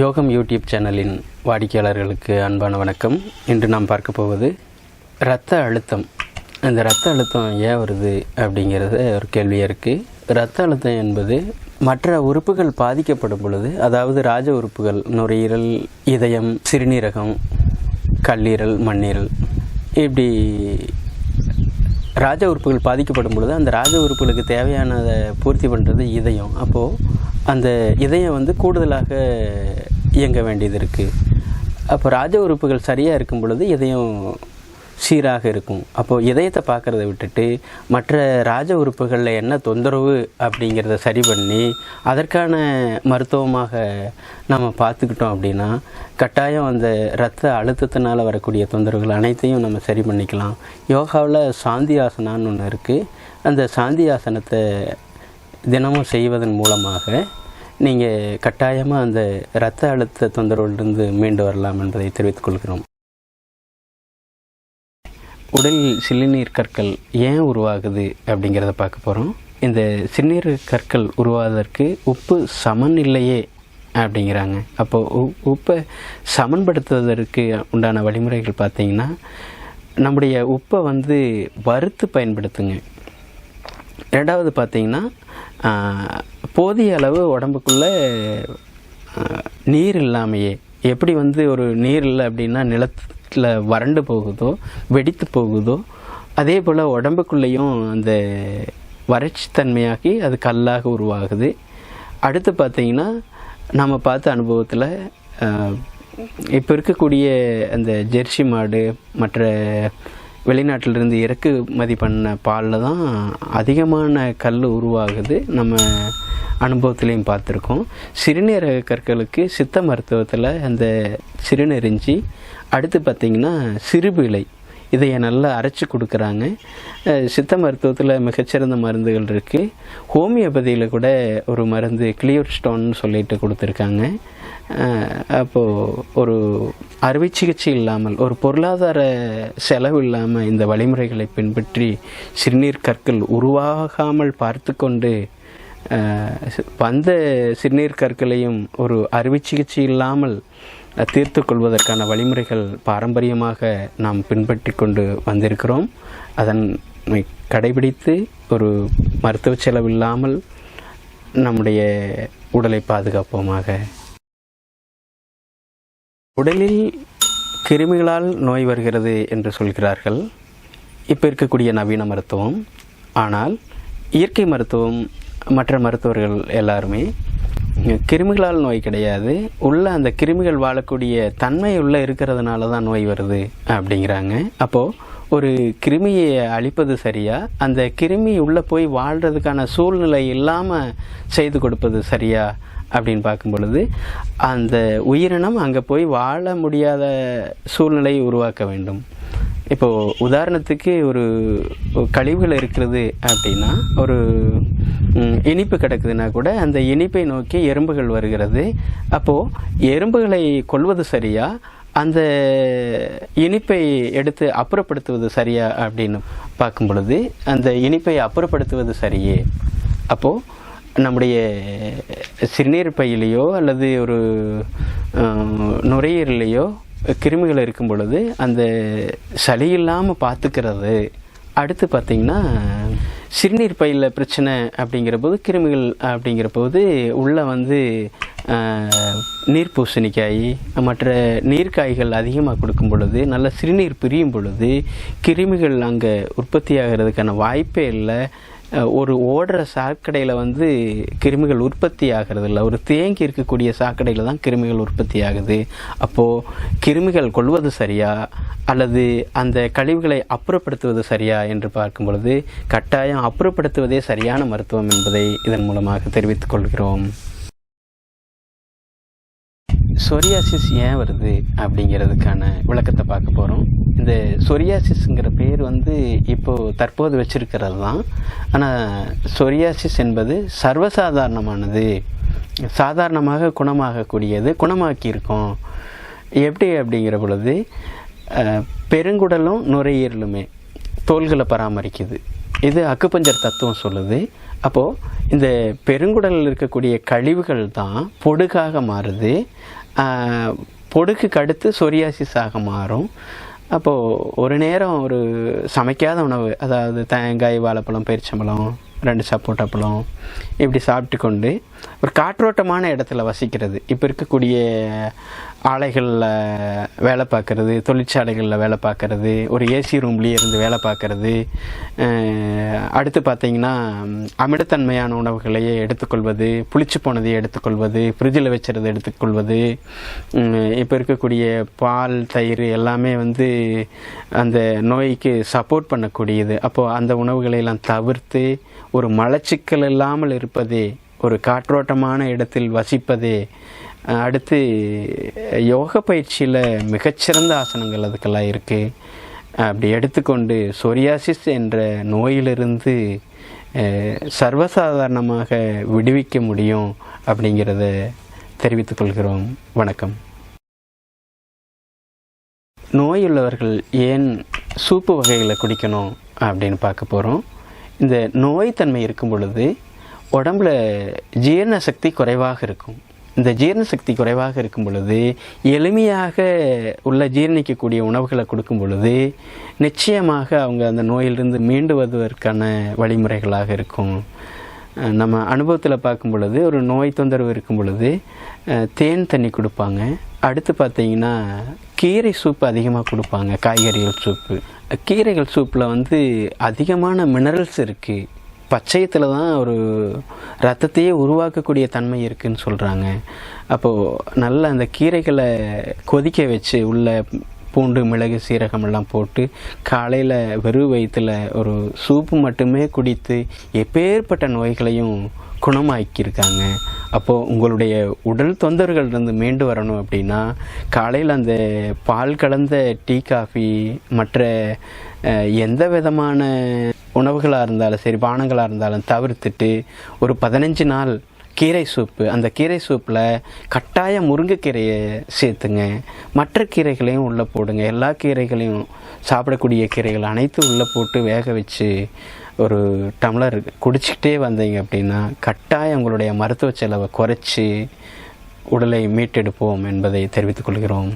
யோகம் யூடியூப் சேனலின் வாடிக்கையாளர்களுக்கு அன்பான வணக்கம். இன்று நாம் பார்க்க போவது இரத்த அழுத்தம். இந்த இரத்த அழுத்தம் ஏன் வருது அப்படிங்கிறது ஒரு கேள்வியாக இருக்குது இரத்த அழுத்தம் என்பது மற்ற உறுப்புகள் பாதிக்கப்படும் பொழுது அதாவது ராஜ உறுப்புகள் நுரையீரல் இதயம் சிறுநீரகம் கல்லீரல் மண்ணீரல் இப்படி ராஜ உறுப்புகள் பாதிக்கப்படும் பொழுது அந்த ராஜ உறுப்புகளுக்கு தேவையானதை பூர்த்தி பண்ணுறது இதயம். அப்போது அந்த இதயம் வந்து கூடுதலாக இயங்க வேண்டியது இருக்குது அப்போ ராஜ உறுப்புகள் சரியாக இருக்கும் பொழுது இதயம் சீராக இருக்கும். அப்போது இதயத்தை பார்க்குறத விட்டுட்டு மற்ற ராஜ உறுப்புகளில் என்ன தொந்தரவு அப்படிங்கிறத சரி பண்ணி அதற்கான மருத்துவமாக நம்ம பார்த்துக்கிட்டோம் அப்படின்னா கட்டாயம் அந்த இரத்த அழுத்தத்தினால் வரக்கூடிய தொந்தரவுகள் அனைத்தையும் நம்ம சரி பண்ணிக்கலாம். யோகாவில் சாந்தி ஆசனான்னு ஒன்று இருக்குது அந்த சாந்தி ஆசனத்தை தினமும் செய்வதன் மூலமாக நீங்கள் கட்டாயமாக அந்த இரத்த அழுத்த தொந்தரவுலேருந்து மீண்டு வரலாம் என்பதை தெரிவித்துக் கொள்கிறோம். உடலில் சிறுநீர் கற்கள் ஏன் உருவாகுது அப்படிங்கிறத பார்க்க போகிறோம் இந்த சிறுநீர் கற்கள் உருவாவதற்கு உப்பு சமநிலையே அப்படிங்கிறாங்க. அப்போது உ உப்பை சமன்படுத்துவதற்கு உண்டான வழிமுறைகள் பார்த்திங்கன்னா நம்முடைய உப்பை வந்து வறுத்து பயன்படுத்துங்க. ரெண்டாவது பார்த்திங்கன்னா போதிய அளவு உடம்புக்குள்ளே நீர் இல்லாமையே. எப்படி வந்து ஒரு நீர் இல்லை அப்படின்னா நிலத்தில் வறண்டு போகுதோ வெடித்து போகுதோ அதே போல் உடம்புக்குள்ளேயும் அந்த வறட்சி தன்மையாகி அது கல்லாக உருவாகுது. அடுத்து பார்த்திங்கன்னா நம்ம பார்த்த அனுபவத்தில் இப்போ இருக்கக்கூடிய அந்த ஜெர்சி மாடு மற்ற வெளிநாட்டிலிருந்து இறக்குமதி பண்ண பாலில் தான் அதிகமான கல் உருவாகுது. நம்ம அனுபவத்துலேயும் பார்த்துருக்கோம். சிறுநீரக கற்களுக்கு சித்த மருத்துவத்தில் அந்த சிறுநெறிஞ்சி அடுத்து பார்த்திங்கன்னா சிறுபிலை இதையை நல்லா அரைச்சி கொடுக்குறாங்க. சித்த மருத்துவத்தில் மிகச்சிறந்த மருந்துகள் இருக்குது ஹோமியோபதியில் கூட ஒரு மருந்து கிளியர் ஸ்டோன்னு சொல்லிட்டு கொடுத்துருக்காங்க. அப்போது ஒரு அறுவை சிகிச்சை இல்லாமல் ஒரு பொருளாதார செலவு இல்லாமல் இந்த வழிமுறைகளை பின்பற்றி சிறுநீர் கற்கள் உருவாகாமல் பார்த்து கொண்டு வந்த சிறுநீர் கற்களையும் ஒரு அறுவை சிகிச்சை இல்லாமல் தீர்த்து கொள்வதற்கான வழிமுறைகள் பாரம்பரியமாக நாம் பின்பற்றி கொண்டு வந்திருக்கிறோம். அதன் கடைபிடித்து ஒரு மருத்துவ செலவு இல்லாமல் நம்முடைய உடலை பாதுகாப்போமாக. உடலில் கிருமிகளால் நோய் வருகிறது என்று சொல்கிறார்கள். இப்போ இருக்கக்கூடிய நவீன மருத்துவம். ஆனால் இயற்கை மருத்துவம் மற்ற மருத்துவர்கள் எல்லாருமே கிருமிகளால் நோய் கிடையாது. உள்ள அந்த கிருமிகள் வாழக்கூடிய தன்மை உள்ள இருக்கிறதுனால தான் நோய் வருது அப்படிங்கிறாங்க. அப்போது ஒரு கிருமியை அழிப்பது சரியா? அந்த கிருமி உள்ளே போய் வாழ்கிறதுக்கான சூழ்நிலை இல்லாமல் செய்து கொடுப்பது சரியா? அப்படின்னு பார்க்கும் பொழுது அந்த உயிரினம் அங்கே போய் வாழ முடியாத சூழ்நிலையை உருவாக்க வேண்டும். இப்போது உதாரணத்துக்கு ஒரு கழிவுகள் இருக்கிறது அப்படின்னா ஒரு இனிப்பு கிடக்குதுன்னா கூட அந்த இனிப்பை நோக்கி எறும்புகள் வருகிறது. அப்போது எறும்புகளை கொள்வது சரியா? அந்த இனிப்பை எடுத்து அப்புறப்படுத்துவது சரியா அப்படின்னு பார்க்கும் பொழுது அந்த இனிப்பை அப்புறப்படுத்துவது சரியே? அப்போது நம்முடைய சிறுநீர் பையிலையோ அல்லது ஒரு நுரையீரலையோ கிருமிகள் இருக்கும் பொழுது அந்த சளி இல்லாமல் பார்த்துக்கிறது. அடுத்து பார்த்திங்கன்னா சிறுநீர் பையில் பிரச்சனை அப்படிங்கிற போது கிருமிகள் அப்படிங்கிற போது உள்ளே வந்து நீர் பூசணிக்காய் மற்ற நீர்க்காய்கள் அதிகமாக கொடுக்கும் பொழுது நல்ல சிறுநீர் பிரியும் பொழுது கிருமிகள் அங்கே உற்பத்தி ஆகிறதுக்கான வாய்ப்பே இல்லை. ஒரு ஓடுற சாக்கடையில் வந்து கிருமிகள் உற்பத்தி ஆகிறது இல்லை ஒரு தேங்கி இருக்கக்கூடிய சாக்கடையில் தான் கிருமிகள் உற்பத்தி ஆகுது. அப்போது கிருமிகள் கொள்வது சரியா? அல்லது அந்த கழிவுகளை அப்புறப்படுத்துவது சரியா என்று பார்க்கும் பொழுது கட்டாயம் அப்புறப்படுத்துவதே சரியான மருத்துவம் என்பதை இதன் மூலமாக தெரிவித்துக் கொள்கிறோம். சொரியாசிஸ் ஏன் வருது அப்படிங்கிறதுக்கான விளக்கத்தை பார்க்க போகிறோம் இந்த சொரியாசிஸ்ங்கிற பேர் வந்து இப்போது தற்போது வச்சுருக்கிறது தான். ஆனால் சொரியாசிஸ் என்பது சர்வசாதாரணமானது. சாதாரணமாக குணமாகக்கூடியது குணமாக்கியிருக்கோம். எப்படி அப்படிங்கிற பொழுது பெருங்குடலும் நுரையீரலுமே தோள்களை பராமரிக்குது. இது அக்குப்பஞ்சர் தத்துவம் சொல்லுது. அப்போது இந்த பெருங்குடலில் இருக்கக்கூடிய கழிவுகள் தான் பொடுகாக மாறுது. பொடுக்குக்கு அடுத்து சொரியாசிஸாக மாறும். அப்போது ஒரு நேரம் ஒரு சமைக்காத உணவு அதாவது தேங்காய் வாழைப்பழம் பெரிச்சம்பழம் ரெண்டு சப்போட்டா பழம் இப்படி சாப்பிட்டு கொண்டு ஒரு காற்றோட்டமான இடத்துல வசிக்கிறது. இப்போ இருக்கக்கூடிய ஆலைகளில் வேலை பார்க்குறது தொழிற்சாலைகளில் வேலை பார்க்குறது ஒரு ஏசி ரூம்லேயே இருந்து வேலை பார்க்குறது அடுத்து பார்த்தீங்கன்னா அமிடத்தன்மையான உணவுகளையே எடுத்துக்கொள்வது புளிச்சு போனதையே எடுத்துக்கொள்வது ஃப்ரிட்ஜில் வச்சுறதை எடுத்துக்கொள்வது இப்போ இருக்கக்கூடிய பால் தயிர் எல்லாமே வந்து அந்த நோய்க்கு சப்போர்ட் பண்ணக்கூடியது. அப்போது அந்த உணவுகளை எல்லாம் தவிர்த்து ஒரு மலச்சிக்கல் இல்லாமல் இருப்பதே ஒரு காற்றோட்டமான இடத்தில் வசிப்பதே அடுத்து யோக பயிற்சியில் மிகச்சிறந்த ஆசனங்கள் அதுக்கெல்லாம் இருக்குது அப்படி எடுத்துக்கொண்டு சொரியாசிஸ் என்ற நோயிலிருந்து சர்வசாதாரணமாக விடுவிக்க முடியும் அப்படிங்கிறத தெரிவித்துக் கொள்கிறோம். வணக்கம். நோயுள்ளவர்கள் ஏன் சூப்பு வகைகளை குடிக்கணும் அப்படின்னு பார்க்க போகிறோம் இந்த நோய்த்தன்மை இருக்கும் பொழுது உடம்புல ஜீரண சக்தி குறைவாக இருக்கும். இந்த ஜீரண சக்தி குறைவாக இருக்கும் பொழுது எளிமையாக உள்ள ஜீரணிக்கக்கூடிய உணவுகளை கொடுக்கும் பொழுது நிச்சயமாக அவங்க அந்த நோயிலிருந்து மீண்டு வருவதற்கான வழிமுறைகளாக இருக்கும். நம்ம அனுபவத்தில் பார்க்கும் பொழுது ஒரு நோய் தொந்தரவு இருக்கும் பொழுது தேன் தண்ணி கொடுப்பாங்க. அடுத்து பார்த்தீங்கன்னா கீரை சூப்பு அதிகமாக கொடுப்பாங்க காய்கறிகள் சூப்பு. கீரைகள் சூப்பில் வந்து அதிகமான மினரல்ஸ் இருக்குது பச்சையத்தில் தான் ஒரு ரத்தத்தையே உருவாக்கக்கூடிய தன்மை இருக்குன்னு சொல்கிறாங்க அப்போது நல்ல அந்த கீரைகளை கொதிக்க வச்சு உள்ள பூண்டு மிளகு சீரகம் எல்லாம் போட்டு காலையில் வெறும் வயிற்றில் ஒரு சூப்பு மட்டுமே குடித்து எப்பேற்பட்ட நோய்களையும் குணமாக்கியிருக்காங்க. அப்போது உங்களுடைய உடல் தொந்தரவுகள்லேருந்து மீண்டு வரணும் அப்படின்னா காலையில் அந்த பால் கலந்த டீ காஃபி மற்ற எந்த விதமான உணவுகளாக இருந்தாலும் சரி பானங்களாக இருந்தாலும் தவிர்த்துட்டு ஒரு பதினஞ்சு நாள் கீரை சூப்பு. அந்த கீரை சூப்பில் கட்டாய முருங்கைக்கீரையை சேர்த்துங்க. மற்ற கீரைகளையும் உள்ளே போடுங்க. எல்லா கீரைகளையும் சாப்பிடக்கூடிய கீரைகள் அனைத்தும் உள்ளே போட்டு வேக வச்சு ஒரு டம்ளர் குடிச்சிக்கிட்டே வந்தீங்க அப்படின்னா கட்டாயம் உங்களுடைய மருத்துவ செலவை குறைச்சி உடலை மீட்டெடுப்போம் என்பதை தெரிவித்துக் கொள்கிறோம்.